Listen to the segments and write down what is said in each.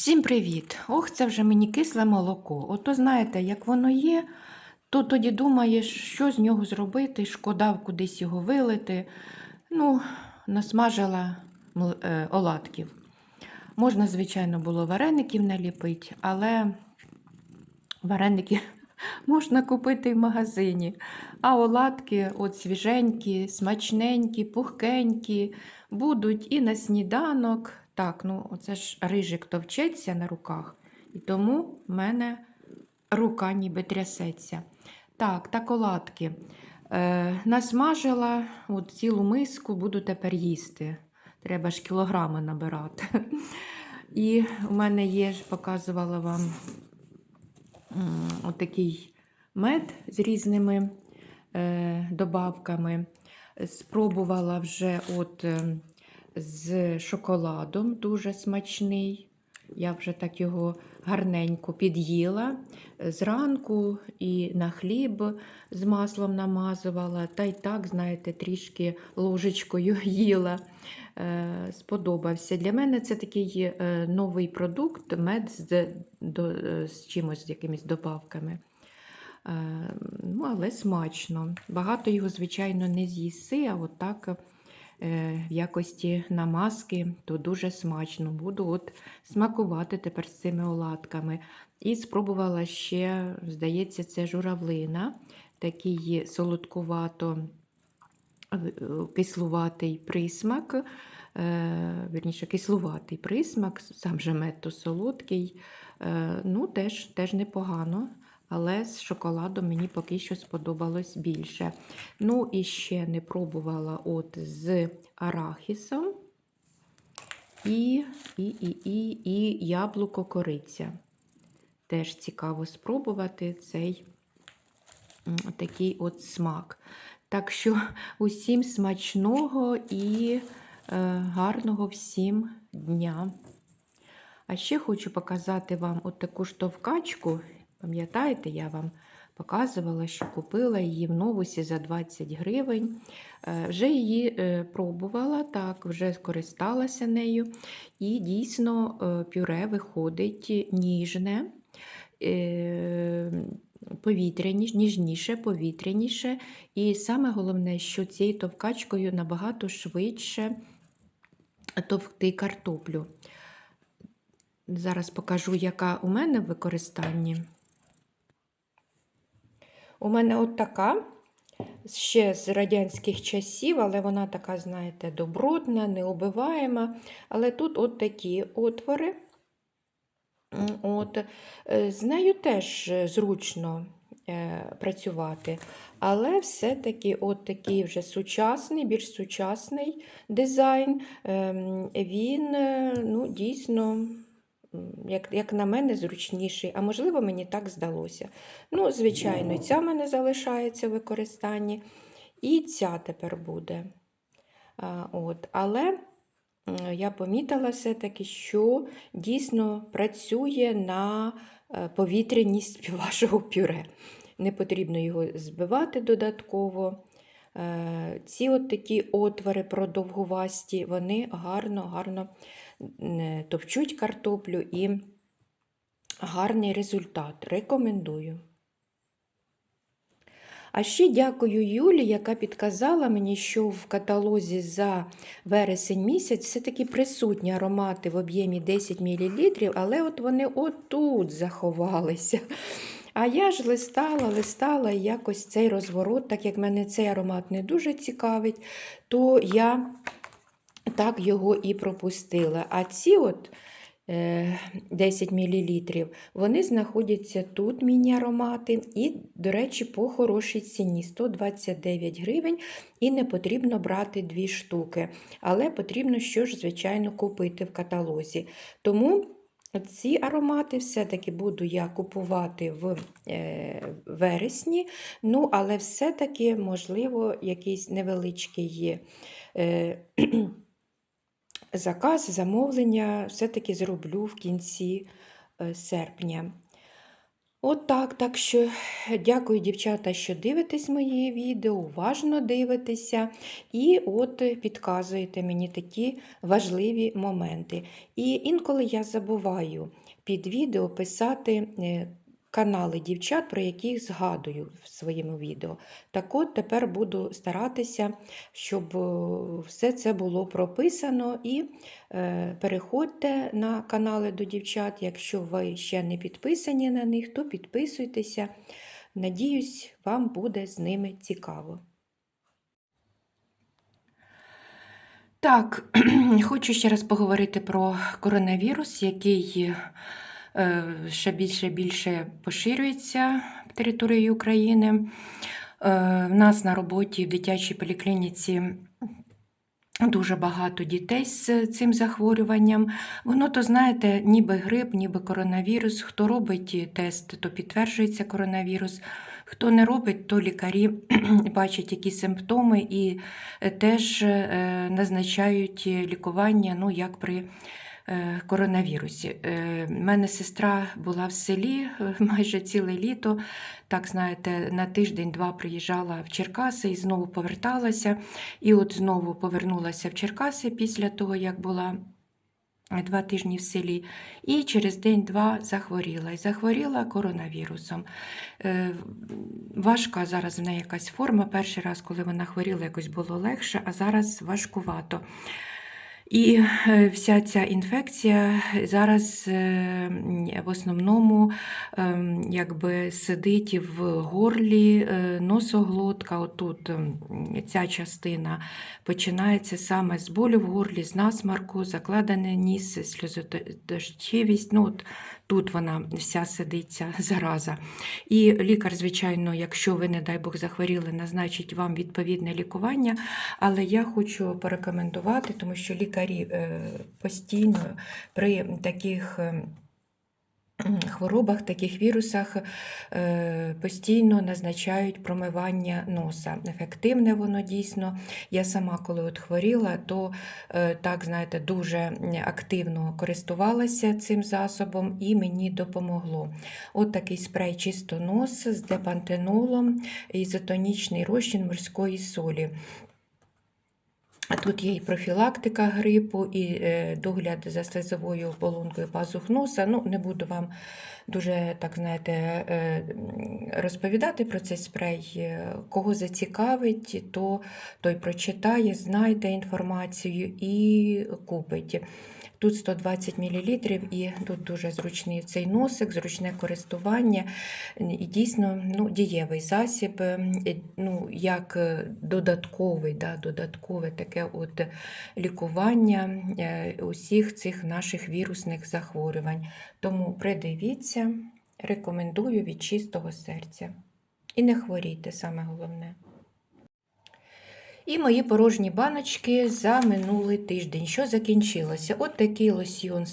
Всім привіт! Ох, це вже мені кисле молоко. Ото знаєте, як воно є, то тоді думаєш, що з нього зробити, шкода кудись його вилити. Ну, насмажила е, оладків. Можна, звичайно, було вареників наліпити, але вареники можна купити в магазині. А оладки от свіженькі, смачненькі, пухкенькі, будуть і на сніданок. Так, ну оце ж рижик товчеться на руках, і тому в мене рука ніби трясеться. Так, так оладки. Е, насмажила от цілу миску, буду тепер їсти. Треба ж кілограми набирати. І у мене є, показувала вам отакий мед з різними е, добавками. Спробувала вже от е, з шоколадом, дуже смачний. Я вже так його гарненько під'їла зранку і на хліб з маслом намазувала, та й так, знаєте, трішки ложечкою їла. Е, Сподобався. Для мене це такий е, новий продукт, мед з, до, е, з чимось, з якимись добавками. Ну, але смачно. Багато його, звичайно, не з'їси, а от так е, в якості намазки, то дуже смачно. Буду от смакувати тепер з цими оладками. І спробувала ще, здається, це журавлина, такий солодкувато е, кислуватий присмак. е, Вірніше, кислуватий присмак, сам же мед то солодкий. Е, Ну, теж, теж непогано але з шоколадом мені поки що сподобалось більше. Ну, і ще не пробувала от з арахісом і, і, і, і, і яблуко кориця. Теж цікаво спробувати цей такий от смак. Так що усім смачного і е, гарного всім дня. А ще хочу показати вам от таку штовкачку. Пам'ятаєте, я вам показувала, що купила її в новусі за 20 гривень. Е, Вже її е, пробувала, так, вже скористалася нею. І дійсно е, пюре виходить ніжне, повітряніше, ніжніше, повітряніше. І саме головне, що цією товкачкою набагато швидше товкти картоплю. Зараз покажу, яка у мене в використанні. У мене от така, ще з радянських часів, але вона така, знаєте, добротна, неубиваєма. Але тут от такі отвори. От, е, з нею теж зручно е, працювати. Але все-таки от такий вже сучасний, більш сучасний дизайн, ем, він е, ну, дійсно як, як на мене, зручніший, а можливо, мені так здалося. Ну, звичайно, ця в мене залишається в використанні, і ця тепер буде. А, от. Але я помітила все-таки, що дійсно працює на е, повітряність вашого пюре. Не потрібно його збивати додатково. Е, Ці от такі отвори продовгувасті, вони гарно, гарно не товчуть картоплю і гарний результат. Рекомендую. А ще дякую Юлі, яка підказала мені, що в каталозі за вересень місяць все-таки присутні аромати в об'ємі 10 мл, але от вони отут заховалися. А я ж листала, листала і якось цей розворот, так як мене цей аромат не дуже цікавить, то я так його і пропустила. А ці от е, 10 мл, вони знаходяться тут, міні-аромати, і, до речі, по хорошій ціні 129 гривень, і не потрібно брати дві штуки. Але потрібно що ж, звичайно, купити в каталозі. Тому ці аромати все-таки буду я купувати в е, вересні, ну, але все-таки, можливо, якийсь невеличкий є. Е, заказ, замовлення все-таки зроблю в кінці е, серпня. От так, так що дякую, дівчата, що дивитесь мої відео, уважно дивитеся і от підказуєте мені такі важливі моменти. І інколи я забуваю під відео писати е, канали дівчат, про яких згадую в своєму відео. Так от тепер буду старатися, щоб е, все це було прописано і Е, Переходьте на канали до дівчат. Якщо ви ще не підписані на них, то підписуйтеся. Надіюсь, вам буде з ними цікаво. Так, хочу ще раз поговорити про коронавірус, який ще більше більше поширюється територією України. Е, В нас на роботі в дитячій поліклініці Дуже багато дітей з цим захворюванням. Воно, то, знаєте, ніби грип, ніби коронавірус. Хто робить тест, то підтверджується коронавірус. Хто не робить, то лікарі бачать які симптоми і теж е, назначають лікування, ну, як при е, коронавірусі. У мене сестра була в селі е, майже ціле літо. Так, знаєте, на тиждень-два приїжджала в Черкаси і знову поверталася. І от знову повернулася в Черкаси після того, як була два тижні в селі, і через день-два захворіла. І захворіла коронавірусом. Е, Важка зараз в неї якась форма. Перший раз, коли вона хворіла, якось було легше, а зараз важкувато. І е, вся ця інфекція зараз е, в основному ем, якби сидить в горлі, е, носоглотка, отут ем, ця частина починається саме з болю в горлі, з насмарку, закладений ніс, сльозодощивість. Ну, от Тут вона вся сидиться зараза. І лікар, звичайно, якщо ви, не дай Бог, захворіли, назначить вам відповідне лікування. Але я хочу порекомендувати, тому що лікарі е, постійно при таких. хворобах, таких вірусах е, постійно назначають промивання носа. Ефективне воно дійсно. Я сама, коли от хворіла, то е, так, знаєте, дуже активно користувалася цим засобом і мені допомогло. От такий спрей чисто нос з депантенолом, ізотонічний розчин морської солі. Тут є і профілактика грипу, і е, догляд за слизовою оболонкою пазух носа. Ну, не буду вам дуже так знаєте, е, розповідати про цей спрей. Е, кого зацікавить, то той прочитає, знайде інформацію і купить. Тут 120 мл, і тут дуже зручний цей носик, зручне користування. І дійсно ну, дієвий засіб, ну, як додатковий, да, додаткове таке от лікування е, усіх цих наших вірусних захворювань. Тому придивіться, рекомендую від чистого серця. І не хворійте, саме головне. І мої порожні баночки за минулий тиждень. Що закінчилося? От такий лосьйон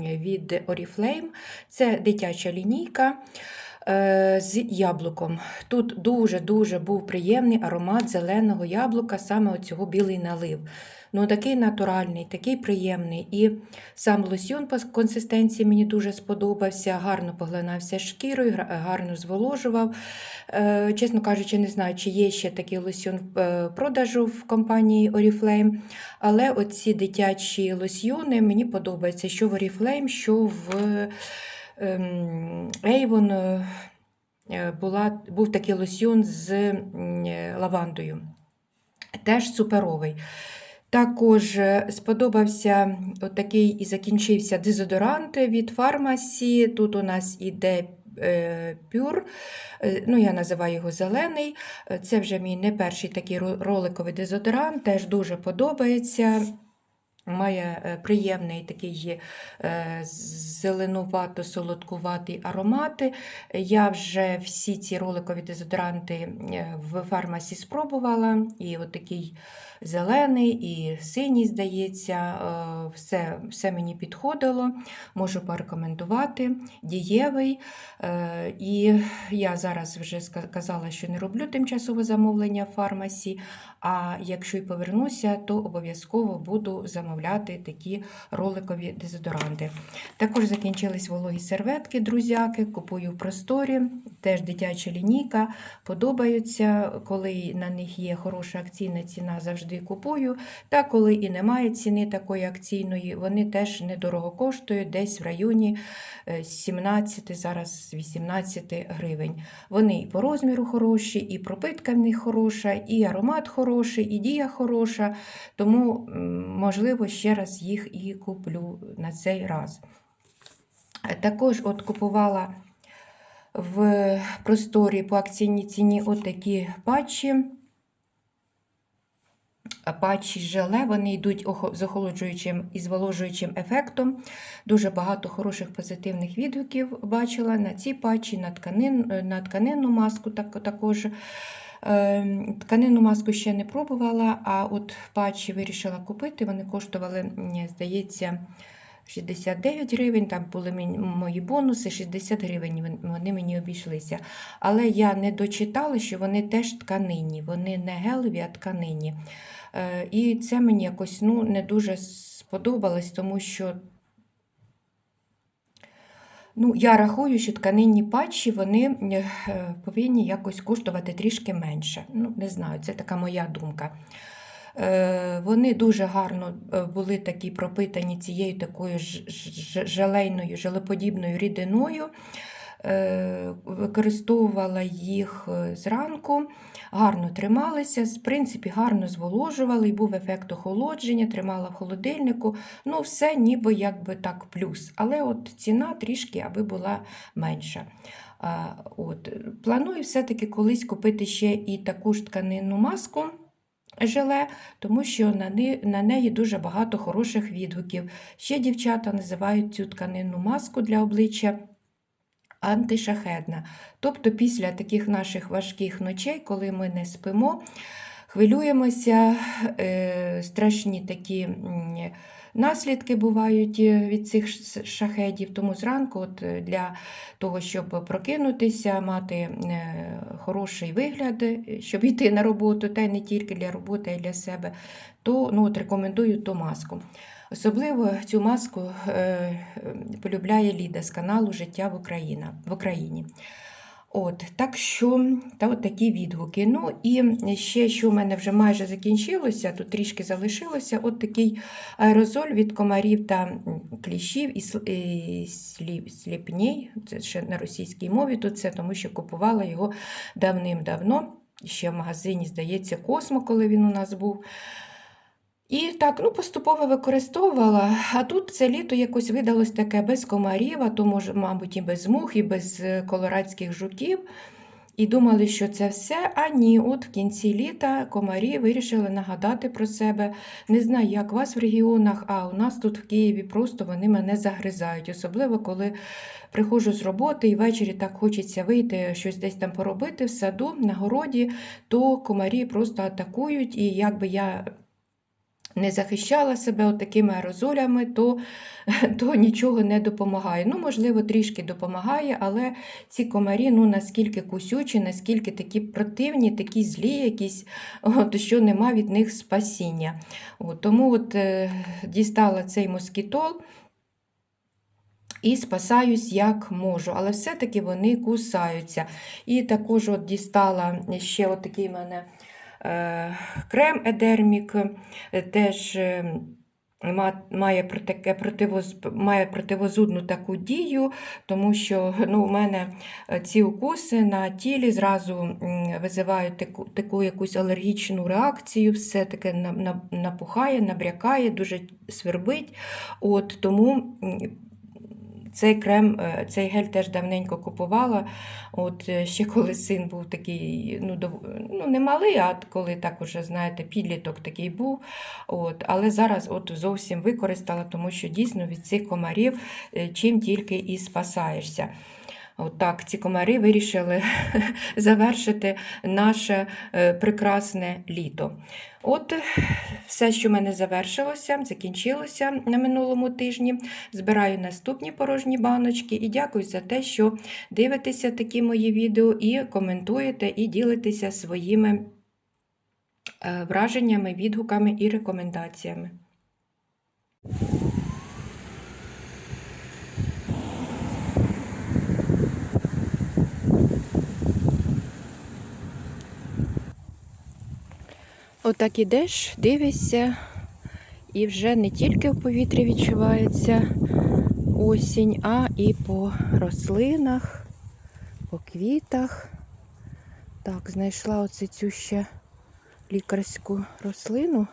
від Oriflame. Це дитяча лінійка е, з яблуком. Тут дуже-дуже був приємний аромат зеленого яблука, саме оцього білий налив. Ну, Такий натуральний, такий приємний. І сам лосьйон по консистенції мені дуже сподобався, гарно поглинався шкірою, гарно зволожував. Е, чесно кажучи, не знаю, чи є ще такий лосьйон в е, продажу в компанії Oriflame. Але оці дитячі лосьйони мені подобаються, що в Oriflame, що в ем, Avon е, була, був такий лосьйон з лавандою. Теж суперовий. Також е, сподобався такий і закінчився дезодорант від фармасі. Тут у нас іде е, пюр, е, ну я називаю його зелений. Це вже мій не перший такий роликовий дезодорант, теж дуже подобається. Має е, приємний такий е, зеленувато-солодкуватий аромати. Я вже всі ці роликові дезодоранти е, в фармасі спробувала. І от такий зелений, і синій, здається, все все мені підходило, можу порекомендувати. Дієвий. І я зараз вже сказала, що не роблю тимчасове замовлення в фармасі, а якщо й повернуся, то обов'язково буду замовляти такі роликові дезодоранти. Також закінчились вологі серветки, друзяки. Купую в просторі, теж дитяча лінійка. Подобаються, коли на них є хороша акційна ціна, завжди купую. Та коли і немає ціни такої акційної, вони теж недорого коштують, десь в районі е, 17, зараз 18 гривень. Вони і по розміру хороші, і пропитка в них хороша, і аромат хороший, і дія хороша. Тому, можливо, ще раз їх і куплю на цей раз. Також от купувала в просторі по акційній ціні отакі патчі. Патчі желе, вони йдуть з охолоджуючим і зволожуючим ефектом. Дуже багато хороших позитивних відгуків бачила на ці патчі, на, тканин, на тканинну маску так, також. Ем, Тканинну маску ще не пробувала, а от патчі вирішила купити. Вони коштували, здається, 69 гривень, там були мої бонуси, 60 гривень вони мені обійшлися. Але я не дочитала, що вони теж тканинні, вони не гелеві, а тканинні. Е, І це мені якось ну, не дуже сподобалось, тому що ну, я рахую, що тканинні патчі вони е, повинні якось коштувати трішки менше. Ну, не знаю, це така моя думка. Е, Вони дуже гарно е, були такі пропитані цією такою ж- желейною, желеподібною рідиною. Е, Використовувала їх е, зранку, гарно трималися, в принципі, гарно зволожували, і був ефект охолодження, тримала в холодильнику. Ну, все ніби якби так плюс. Але от ціна трішки аби була менша. От. Планую все-таки колись купити ще і таку ж тканинну маску желе, тому що на, не, на неї дуже багато хороших відгуків. Ще дівчата називають цю тканинну маску для обличчя антишахедна. Тобто після таких наших важких ночей, коли ми не спимо, хвилюємося, е, страшні такі наслідки бувають е, від цих шахедів. Тому зранку, от е, для того, щоб прокинутися, мати хороший вигляд, щоб йти на роботу, та й не тільки для роботи, а й для себе, то ну, от рекомендую ту маску. Особливо цю маску е, е, полюбляє Ліда з каналу Життя в, Україна, в Україні. От, так що та от такі відгуки. Ну і ще, що в мене вже майже закінчилося, тут трішки залишилося, от такий аерозоль від комарів та кліщів і, сл- і сліпній. Це ще на російській мові тут це, тому що купувала його давним-давно. Ще в магазині, здається, Космо, коли він у нас був. І так, ну, поступово використовувала, а тут це літо якось видалось таке без комарів, а то, може, мабуть, і без мух, і без е, колорадських жуків. І думали, що це все. А ні, от в кінці літа комарі вирішили нагадати про себе. Не знаю, як у вас в регіонах, а у нас тут в Києві просто вони мене загризають. Особливо, коли приходжу з роботи і ввечері так хочеться вийти, щось десь там поробити в саду, на городі, то комарі просто атакують. І якби я не захищала себе от такими аерозолями, то, то нічого не допомагає. Ну, можливо, трішки допомагає, але ці комарі ну, наскільки кусючі, наскільки такі противні, такі злі, якісь, от, що нема від них спасіння. От, тому от, е, дістала цей москітол. І спасаюсь як можу, але все-таки вони кусаються. І також от дістала ще от такий мене крем Едермік, е, теж е, має, проте- противоз, має противозудну таку дію, тому що ну, у мене е, ці укуси на тілі зразу визивають таку, таку якусь алергічну реакцію, все таке на- на- напухає, набрякає, дуже свербить. От, тому цей крем, е, цей гель теж давненько купувала. От е, ще коли син був такий, ну, дов- ну не малий, а коли так уже, знаєте, підліток такий був. От, але зараз от зовсім використала, тому що дійсно від цих комарів е, чим тільки і спасаєшся. От так, ці комари вирішили завершити наше е, прекрасне літо. От все, що в мене завершилося, закінчилося на минулому тижні. Збираю наступні порожні баночки і дякую за те, що дивитеся такі мої відео і коментуєте, і ділитеся своїми е, враженнями, відгуками і рекомендаціями. Отак ідеш, дивишся, і вже не тільки в повітрі відчувається осінь, а і по рослинах, по квітах. Так, знайшла оце цю ще лікарську рослину.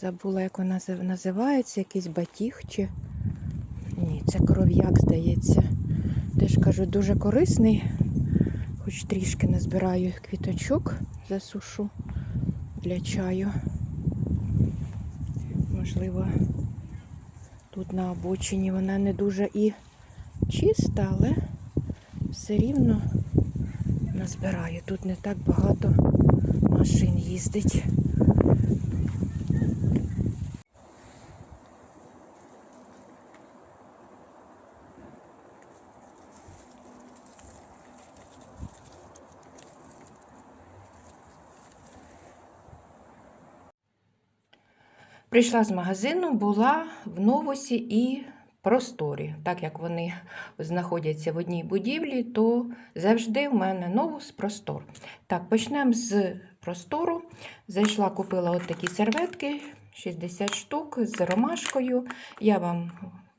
Забула, як вона називається, якийсь батіг чи. Ні, це кров'як, здається. Теж кажу, дуже корисний. Хоч трішки назбираю квіточок, засушу для чаю. Можливо, тут на обочині вона не дуже і чиста, але все рівно назбираю. Тут не так багато машин їздить. Прийшла з магазину, була в новусі і просторі. Так як вони знаходяться в одній будівлі, то завжди в мене новус простор. Так, почнемо з простору. Зайшла, купила от такі серветки, 60 штук з ромашкою. Я вам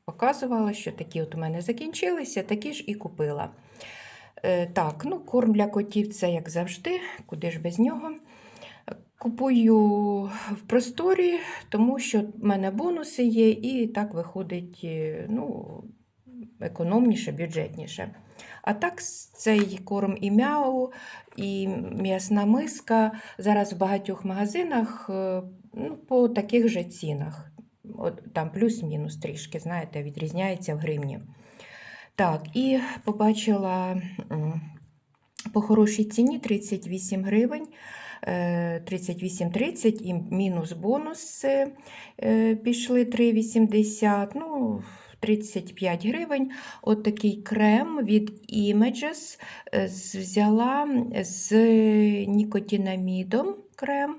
показувала, що такі от у мене закінчилися, такі ж і купила. Е, Так, ну корм для котів це як завжди, куди ж без нього. Купую в просторі, тому що в мене бонуси є, і так виходить е, ну, економніше, бюджетніше. А так, цей корм і мяу, і м'ясна миска зараз в багатьох магазинах е, ну, по таких же цінах. От, там плюс-мінус трішки, знаєте, відрізняється в гривні. Так, і побачила по хорошій ціні 38 гривень. Е, 38,30 і мінус бонуси е, пішли 3,80, ну, 35 гривень. От такий крем від Images е, взяла з нікотинамідом крем.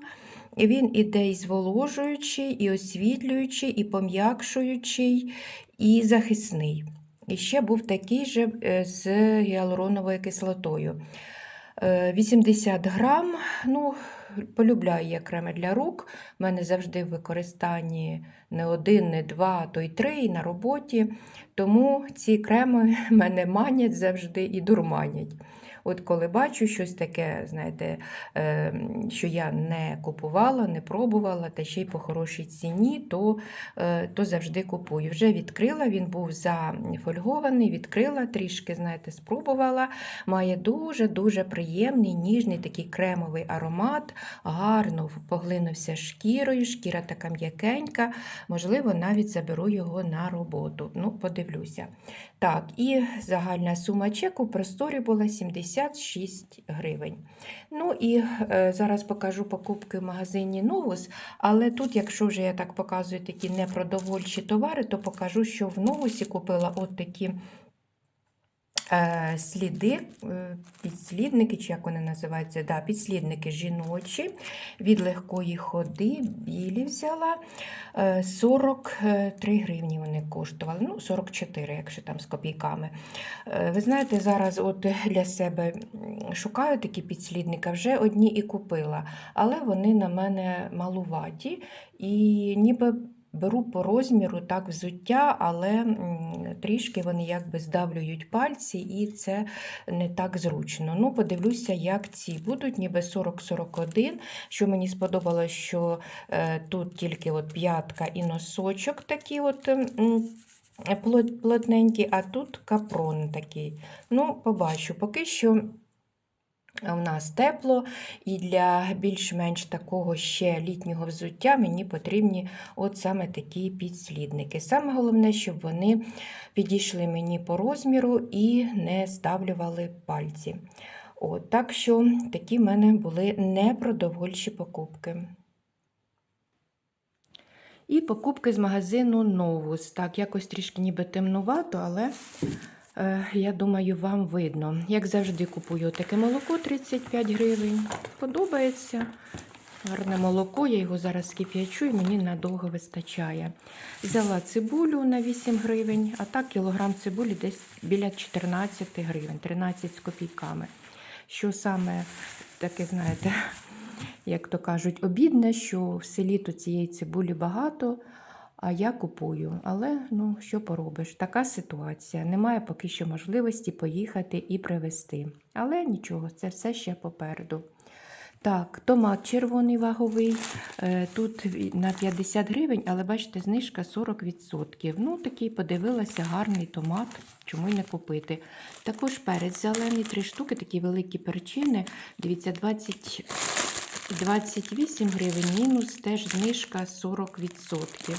Він іде і зволожуючий, і освітлюючий, і пом'якшуючий, і захисний. І ще був такий же е, з гіалуроновою кислотою. Е, 80 грам. Ну, полюбляю я креми для рук. У мене завжди в використанні не один, не два, то й три на роботі. Тому ці креми мене манять завжди і дурманять. От коли бачу щось таке, знаєте, е, що я не купувала, не пробувала, та ще й по хорошій ціні, то, е, то завжди купую. Вже відкрила, він був зафольгований, відкрила трішки, знаєте, спробувала. Має дуже-дуже приємний, ніжний такий кремовий аромат, гарно поглинувся шкірою, шкіра така м'якенька. Можливо, навіть заберу його на роботу. Ну, подивлюся. Так, і загальна сума чеку в просторі була 76 гривень. Ну і е, зараз покажу покупки в магазині Новус, але тут, якщо вже я так показую такі непродовольчі товари, то покажу, що в Новусі купила от такі сліди, е, підслідники, чи як вони називаються, да, підслідники жіночі. Від легкої ходи, білі взяла. Е, 43 гривні вони коштували, ну 44, якщо там з копійками. Е, Ви знаєте, зараз от для себе шукаю такі підслідники, вже одні і купила, але вони на мене малуваті. І ніби беру по розміру так взуття, але трішки вони якби здавлюють пальці, і це не так зручно. Ну, подивлюся, як ці будуть, ніби 40-41. Що мені сподобалось, що е, тут тільки от п'ятка і носочок такі от. м, плот- а тут капрон такий. Ну, побачу. Поки що у нас тепло, і для більш-менш такого ще літнього взуття мені потрібні от саме такі підслідники. Саме головне, щоб вони підійшли мені по розміру і не ставлювали пальці. От, так що такі в мене були непродовольчі покупки. І покупки з магазину Новус. Так, якось трішки ніби темнувато, але я думаю, вам видно. Як завжди, купую таке молоко 35 гривень. Подобається. Гарне молоко, я його зараз кип'ячу і мені надовго вистачає. Взяла цибулю на 8 гривень, а так кілограм цибулі десь біля 14 гривень, 13 з копійками. Що саме таке, знаєте, як то кажуть, обідне, що в селі то цієї цибулі багато, а я купую. Але ну, що поробиш? Така ситуація. Немає поки що можливості поїхати і привезти. Але нічого, це все ще попереду. Так, томат червоний ваговий. е, Тут на 50 гривень, але бачите, знижка 40%. Ну, такий подивилася, гарний томат, чому й не купити. Також перець зелений, три штуки, такі великі перчини. Дивіться, 20, 28 гривень, мінус теж знижка 40%.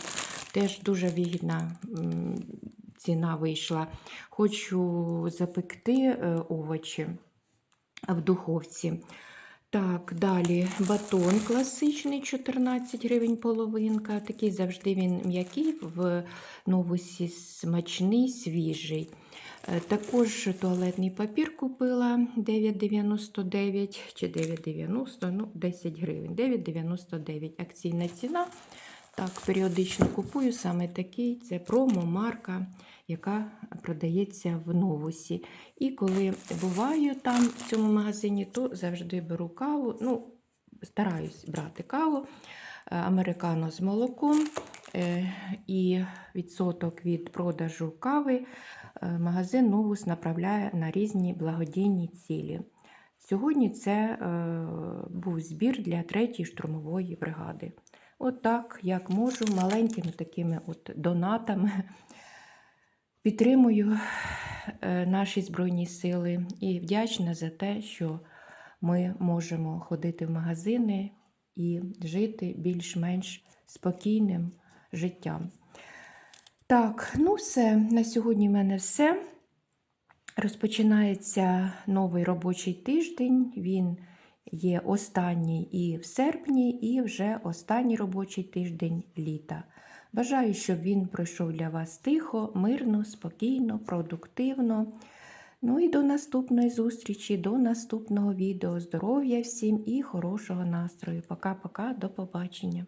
Теж дуже вигідна ціна вийшла. Хочу запекти е, овочі в духовці. Так, далі батон класичний 14 гривень половинка. Такий завжди він м'який, в новусі смачний, свіжий. Е, Також туалетний папір купила 9,99 чи 9,90, ну 10 гривень, 9,99 акційна ціна. Так, періодично купую саме такий. Це промо марка, яка продається в новусі. І коли буваю там в цьому магазині, то завжди беру каву. Ну, стараюсь брати каву е, американо з молоком. е, І відсоток від продажу кави магазин Новус направляє на різні благодійні цілі. Сьогодні це е, був збір для 3-ї штурмової бригади. От так, як можу, маленькими такими от донатами підтримую е, наші Збройні Сили і вдячна за те, що ми можемо ходити в магазини і жити більш-менш спокійним життям. Так, ну все, на сьогодні в мене все. Розпочинається новий робочий тиждень. Він є останній і в серпні, і вже останній робочий тиждень літа. Бажаю, щоб він пройшов для вас тихо, мирно, спокійно, продуктивно. Ну і до наступної зустрічі, до наступного відео. Здоров'я всім і хорошого настрою. Пока-пока, до побачення.